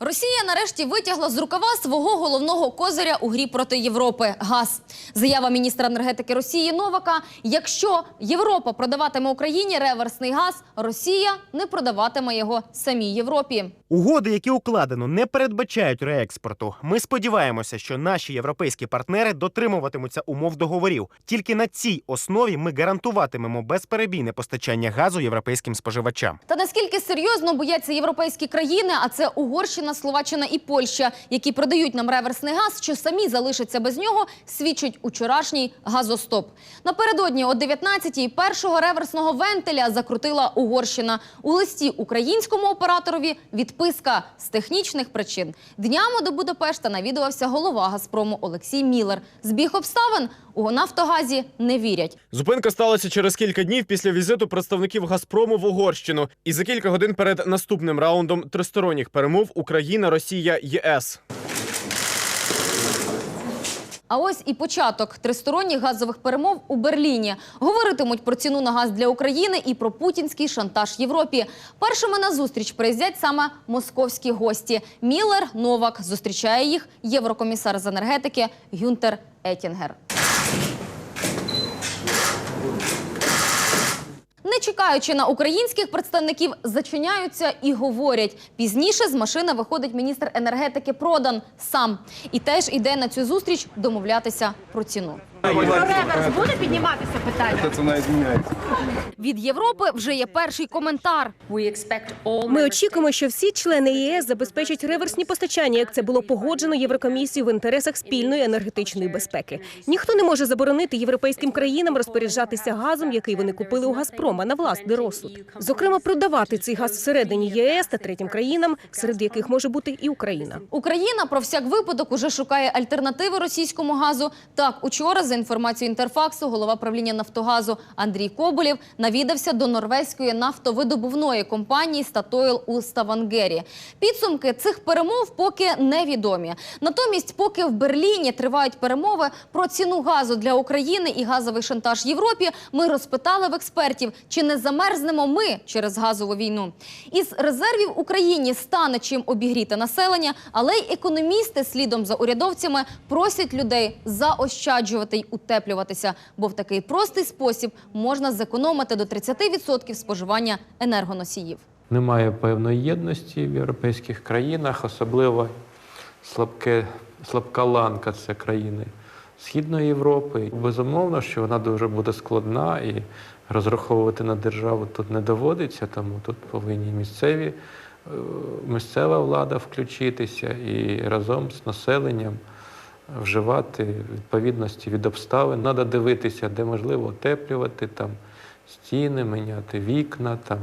Росія нарешті витягла з рукава свого головного козиря у грі проти Європи газ. Заява міністра енергетики Росії Новака: якщо Європа продаватиме Україні реверсний газ, Росія не продаватиме його самій Європі. Угоди, які укладено, не передбачають реекспорту. Ми сподіваємося, що наші європейські партнери дотримуватимуться умов договорів. Тільки на цій основі ми гарантуватимемо безперебійне постачання газу європейським споживачам. Та наскільки серйозно бояться європейські країни, а це Угорщина, Словаччина і Польща, які продають нам реверсний газ, що самі залишаться без нього, свідчить учорашній газостоп. Напередодні о 19-й першого реверсного вентиля закрутила Угорщина. У листі українському операторові відписка з технічних причин. Днями до Будапешта навідувався голова Газпрому Олексій Міллер. Збіг обставин у Нафтогазі не вірять. Зупинка сталася через кілька днів після візиту представників Газпрому в Угорщину і за кілька годин перед наступним раундом тристоронніх перемов Україна, Росія, ЄС. А ось і початок тристоронніх газових перемов у Берліні. Говоритимуть про ціну на газ для України і про путінський шантаж Європі. Першими на зустріч приїздять саме московські гості. Міллер Новак зустрічає їх єврокомісар з енергетики Гюнтер Етінгер. Не чекаючи на українських представників, зачиняються і говорять. Пізніше з машини виходить міністр енергетики Продан сам і теж іде на цю зустріч домовлятися про ціну. Реверс буде підніматися питання? Ціна зміняється. Від Європи вже є перший коментар. Ми очікуємо, що всі члени ЄС забезпечать реверсні постачання, як це було погоджено Єврокомісією в інтересах спільної енергетичної безпеки. Ніхто не може заборонити європейським країнам розпоряджатися газом, який вони купили у Газпрома на власний розсуд. Зокрема, продавати цей газ всередині ЄС та третім країнам, серед яких може бути і Україна. Україна про всяк випадок уже шукає альтернативи російському газу. Так, учора, за інформацією інтерфаксу, голова правління Нафтогазу Андрій Коболєв навідався до норвезької нафтовидобувної компанії Статойл у Ставангері. Підсумки цих перемов поки невідомі. Натомість, поки в Берліні тривають перемови про ціну газу для України і газовий шантаж Європі, ми розпитали в експертів, чи не замерзнемо ми через газову війну. Із резервів Україні стане чим обігріти населення, але й економісти слідом за урядовцями просять людей заощаджувати утеплюватися, бо в такий простий спосіб можна зекономити до 30% споживання енергоносіїв. Немає певної єдності в європейських країнах, особливо слабке, слабка ланка це країни Східної Європи. Безумовно, що вона дуже буде складна і розраховувати на державу тут не доводиться, тому тут повинні місцеві, е, місцева влада включитися і разом з населенням вживати відповідності від обставин. Треба дивитися, де можливо утеплювати там стіни, міняти вікна, там,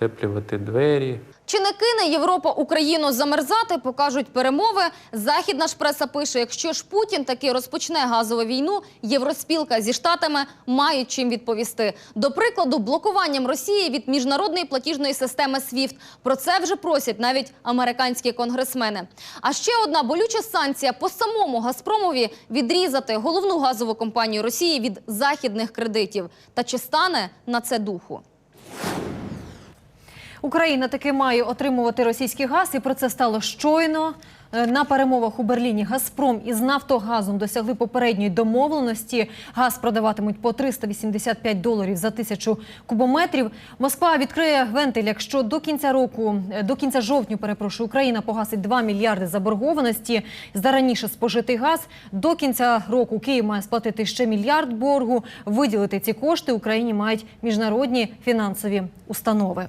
утеплювати двері. Чи не кине Європа Україну замерзати, покажуть перемови. Західна ж преса пише, якщо ж Путін таки розпочне газову війну, євроспілка зі штатами мають чим відповісти. До прикладу, блокуванням Росії від міжнародної платіжної системи SWIFT. Про це вже просять навіть американські конгресмени. А ще одна болюча санкція по самому Газпромові відрізати головну газову компанію Росії від західних кредитів. Та чи стане на це духу? Україна таки має отримувати російський газ, і про це стало щойно. Е, На перемовах у Берліні Газпром із Нафтогазом досягли попередньої домовленості. Газ продаватимуть по 385 доларів за тисячу кубометрів. Москва відкриє вентиль, якщо до кінця року, е, до кінця жовтня, перепрошую, Україна погасить 2 мільярди заборгованості за раніше спожитий газ. До кінця року Київ має сплатити ще мільярд боргу. Виділити ці кошти Україні мають міжнародні фінансові установи.